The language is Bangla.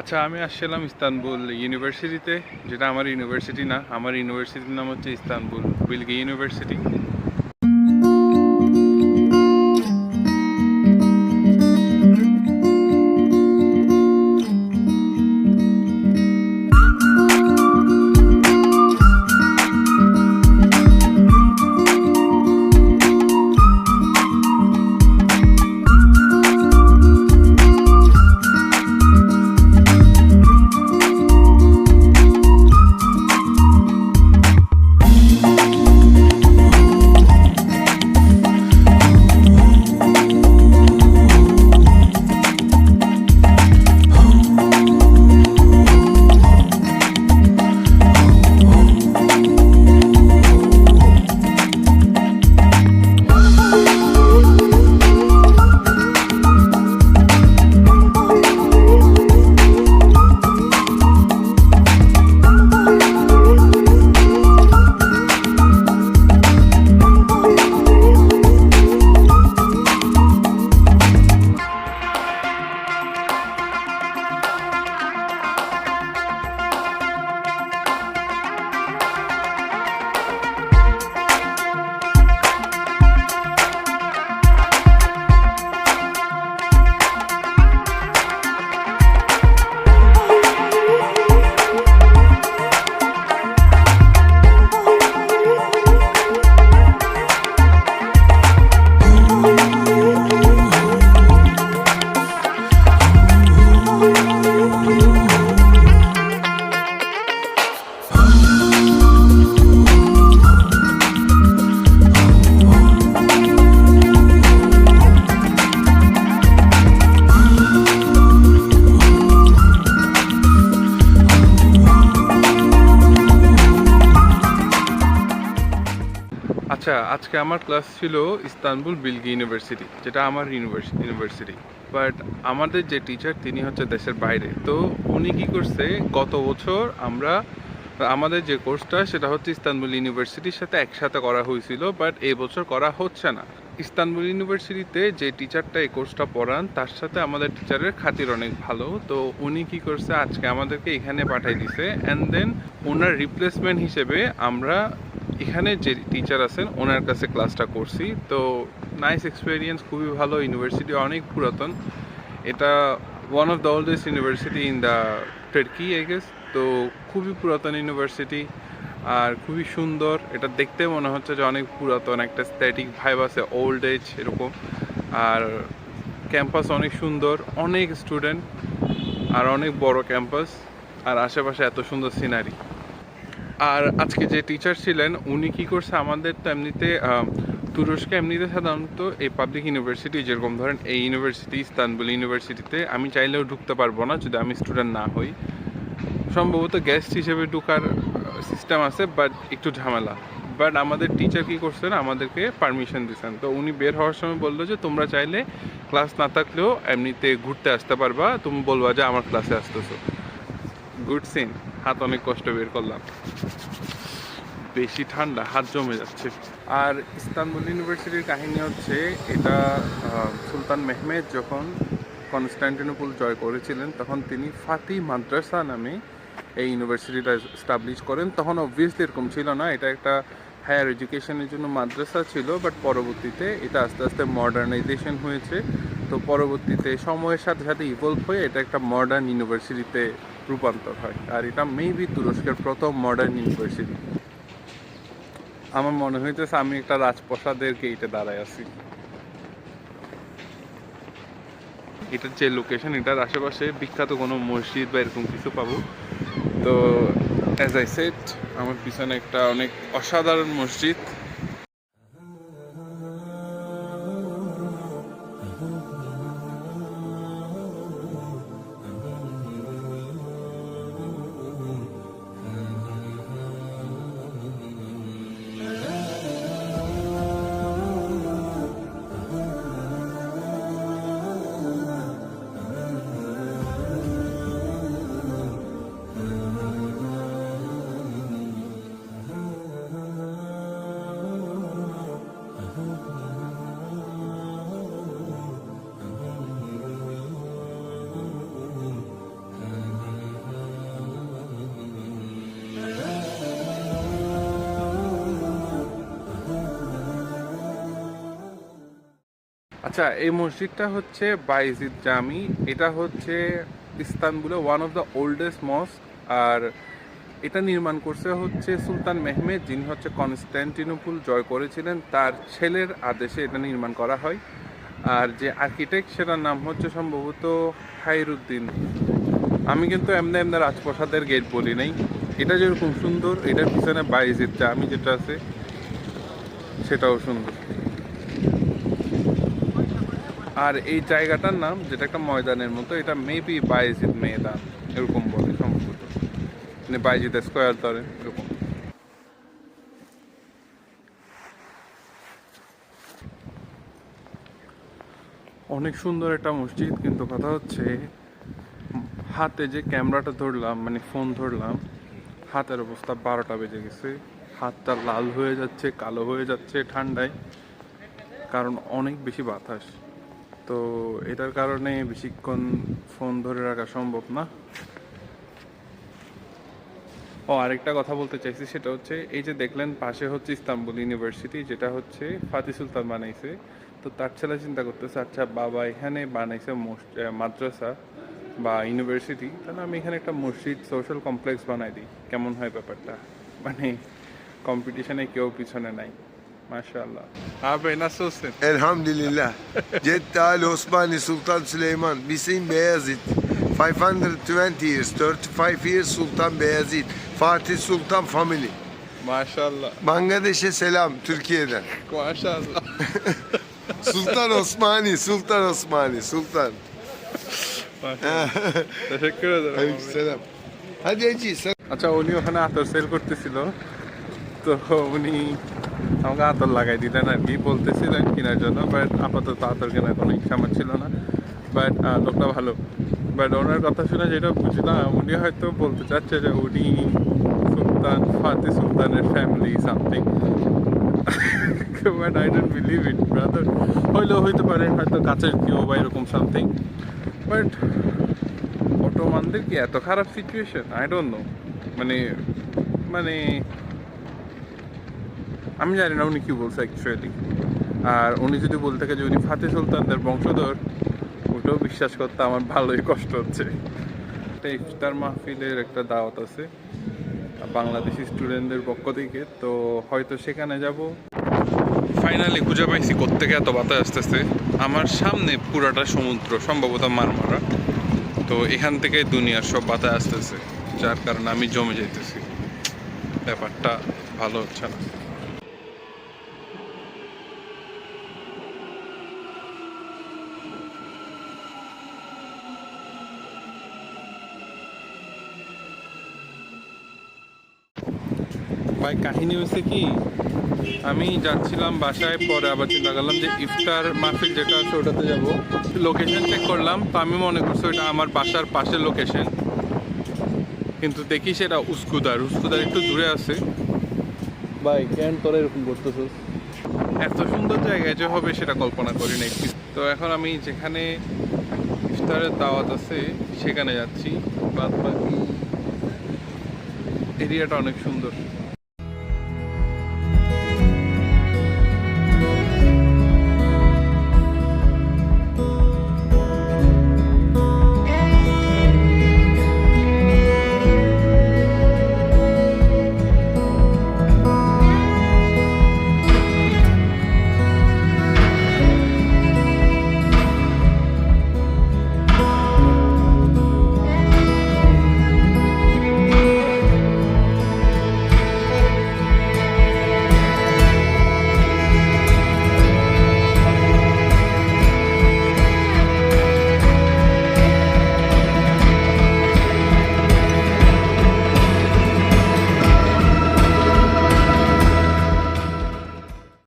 আচ্ছা আমি আসছিলাম ইস্তানবুল ইউনিভার্সিটিতে, যেটা আমার ইউনিভার্সিটি না, আমার ইউনিভার্সিটির নাম হচ্ছে ইস্তানবুল বিলগি ইউনিভার্সিটি। আচ্ছা আজকে আমার ক্লাস ছিল ইস্তানবুল বিলগি ইউনিভার্সিটি, যেটা আমার ইউনিভার্সিটি বাট আমাদের যে টিচার তিনি হচ্ছে দেশের বাইরে। তো উনি কি করছে, গত বছর আমরা, আমাদের যে কোর্সটা সেটা হচ্ছে ইস্তানবুল ইউনিভার্সিটির সাথে একসাথে করা হয়েছিল বাট এই বছর করা হচ্ছে না। ইস্তানবুল ইউনিভার্সিটিতে যে টিচারটা এই কোর্সটা পড়ান, তার সাথে আমাদের টিচারের খাতির অনেক ভালো। তো উনি কি করছে, আজকে আমাদেরকে এখানে পাঠিয়ে দিছে অ্যান্ড দেন ওনার রিপ্লেসমেন্ট হিসেবে আমরা এখানে যে টিচার আছেন, ওনার কাছে ক্লাসটা করছি। তো নাইস এক্সপিরিয়েন্স খুবই ভালো। ইউনিভার্সিটি অনেক পুরাতন। এটা one of the oldest university in the Turkey I guess তো খুবই পুরাতন ইউনিভার্সিটি আর খুবই সুন্দর। এটা দেখতে মনে হচ্ছে যে অনেক পুরাতন। একটা স্ট্যাটিক ভাইব আছে ওল্ড এজ এরকম। আর ক্যাম্পাস অনেক সুন্দর। অনেক স্টুডেন্ট আর অনেক বড় ক্যাম্পাস আর আশেপাশে এত সুন্দর সিনারি আর আজকে যে টিচার ছিলেন, উনি কি করছে? আমাদের তো এমনিতে তুরস্কে এমনিতে সাধারণত এই পাবলিক ইউনিভার্সিটি যেরকম ধরেন এই ইউনিভার্সিটি ইস্তানবুল ইউনিভার্সিটিতে আমি চাইলেও ঢুকতে পারব না, যদি আমি স্টুডেন্ট না হই। সম্ভবত গেস্ট হিসেবে ঢুকার সিস্টেম আছে বাট একটু ঝামেলা। বাট আমাদের টিচার কি করছেন? আমাদেরকে পারমিশন দিয়েছেন তো উনি বের হওয়ার সময় বলল যে, তোমরা চাইলে ক্লাস না থাকলেও এমনিতে ঘুরতে আসতে পারবা। তুমি বলবা যে, আমার ক্লাসে আসতেছো। গুড সিন হাত অনেক কষ্ট বের করলাম। বেশি ঠান্ডা, হাত জমে যাচ্ছে। আর ইস্তানবুল ইউনিভার্সিটির কাহিনী হচ্ছে, এটা সুলতান মেহমেদ যখন কনস্ট্যান্টিনোপল জয় করেছিলেন, তখন তিনি ফাতি মাদ্রাসা নামে এই ইউনিভার্সিটিটা স্টাবলিশ করেন। তখন অবভিয়াসলি এরকম ছিল না, এটা একটা হায়ার এডুকেশনের জন্য মাদ্রাসা ছিল বাট পরবর্তীতে এটা আস্তে আস্তে মডার্নাইজেশন হয়েছে। তো পরবর্তীতে সময়ের সাথে সাথে ইভলভ হয়ে এটা একটা মডার্ন ইউনিভার্সিটিতে রূপান্তর হয়। আর এটা মেবি তুরস্কের প্রথম মডার্ন ইউনিভার্সিটি আমার মনে হইতেছে আমি একটা রাজপ্রাসাদের গেইটে দাঁড়ায় আছি। এটার যে লোকেশন এটার আশেপাশে বিখ্যাত কোনো মসজিদ বা এরকম কিছু পাবো। তো অ্যাজ আই সেট আমার পিছনে একটা অনেক অসাধারণ মসজিদ। আচ্ছা এই মসজিদটা হচ্ছে বাইজিদ জামি। এটা হচ্ছে ইস্তানবুলে one of the oldest mosque আর এটা নির্মাণ করছে হচ্ছে সুলতান মেহমেদ, যিনি হচ্ছে কনস্ট্যান্টিনোপুল জয় করেছিলেন। তার ছেলের আদেশে এটা নির্মাণ করা হয়। আর যে আর্কিটেক্ট সেটার নাম হচ্ছে সম্ভবত হাইরুদ্দিন আমি কিন্তু এমনি এমনি রাজপ্রাসাদের গেট বলি নাই। এটা যেরকম সুন্দর, এটার পিছনে বাইজিদ জামি যেটা আছে, সেটাও সুন্দর। আর এই জায়গাটার নাম, যেটা একটা ময়দানের মতো, এটা মেবি বাইজিদ ময়দান, এরকম বলে সম্ভবত। মানে বাইজিদ স্কোয়ার ধরে, এরকম। অনেক সুন্দর একটা মসজিদ, কিন্তু কথা হচ্ছে, হাতে যে ক্যামেরাটা ধরলাম মানে ফোন ধরলাম, হাতের অবস্থা বারোটা বেজে গেছে। হাতটা লাল হয়ে যাচ্ছে, কালো হয়ে যাচ্ছে ঠান্ডায়, কারণ অনেক বেশি বাতাস। তো এটার কারণে বেশিক্ষণ ফোন ধরে রাখা সম্ভব না। ও, আরেকটা কথা বলতে চাইছি, সেটা হচ্ছে এই যে দেখলেন পাশে হচ্ছে ইস্তাম্বুল ইউনিভার্সিটি, যেটা হচ্ছে ফাতি সুলতান বানাইছে। তো তার ছেলে চিন্তা করতেছে আচ্ছা বাবা এখানে বানাইছে মাদ্রাসা বা ইউনিভার্সিটি, তাহলে আমি এখানে একটা মসজিদ সোশ্যাল কমপ্লেক্স বানাই দিই। কেমন হয় ব্যাপারটা? মানে কম্পিটিশনে কেউ পিছনে নাই। মাশাআল্লাহ abi nasılsın? Elhamdülillah. Ceddi Ali Osmani Sultan Süleyman. Bizim Beyazıt. 520 years, 35 years Sultan Beyazıt. Fatih Sultan family. Maşallah. Bangladeş'e selam Türkiye'den. Maşallah. Sultan Osmani, Sultan Osmani, Sultan. Maşallah. Teşekkür ederim. abi. Aleykümselam. Hadi Eci sen আচ্ছা উনি ওখানে আতর সেল করতেছিল তো উনি আমাকে আতর লাগাই দিলেন আর কি, বলতেছিলেন কেনার জন্য বাট আপাতত আতর কেনার কোনো ইচ্ছা আমার ছিল না। বাট লোকটা ভালো। বাট ওনার কথা শুনে যেটা বুঝলাম, উনি হয়তো বলতে চাচ্ছে যে উনি সুলতান, ফাতে সুলতানের family something but I don't believe it brother হইলেও হইতে পারে, হয়তো কাছের কেউ বা এরকম সামথিং বাট অটোমানদের কি এত খারাপ সিচুয়েশন আই ডোন্ট নো মানে মানে আমি জানি না উনি কি বলছে অ্যাকচুয়ালি আর উনি যদি বলতে থাকে যে উনি ফাতে সুলতানদের বংশধর, ওটাও বিশ্বাস করতে আমার ভালোই কষ্ট হচ্ছে। একটা ইফতার মাহফিলের একটা দাওয়াত আছে, বাংলাদেশি স্টুডেন্টদের পক্ষ থেকে, তো হয়তো সেখানে যাব। ফাইনালি খুঁজে পাইছি কোত্থেকে এত বাতাস আসতেছে। আমার সামনে পুরাটা সমুদ্র, সম্ভবত মারমারা। তো এখান থেকে দুনিয়ার সব বাতাস আসতেছে, যার কারণে আমি জমে যাইতেছি। ব্যাপারটা ভালো হচ্ছে না। ভাই কাহিনী হয়েছে কি আমি যাচ্ছিলাম বাসায় পরে আবার চিন্তা করলাম যে ইফতার মাহফিল যেটা আছে ওটাতে যাব। লোকেশন চেক করলাম তো আমি মনে করছি ওটা আমার বাসার পাশের লোকেশন কিন্তু দেখি সেটা উস্কুদার উস্কুদার একটু দূরে আছে। ভাই কেন তোরা এরকম করতেছিস? এত সুন্দর জায়গায় যে হবে সেটা কল্পনা করি নাই। তো এখন আমি যেখানে ইফতারের দাওয়াত আছে সেখানে যাচ্ছি। বাদ বাকি এরিয়াটা অনেক সুন্দর।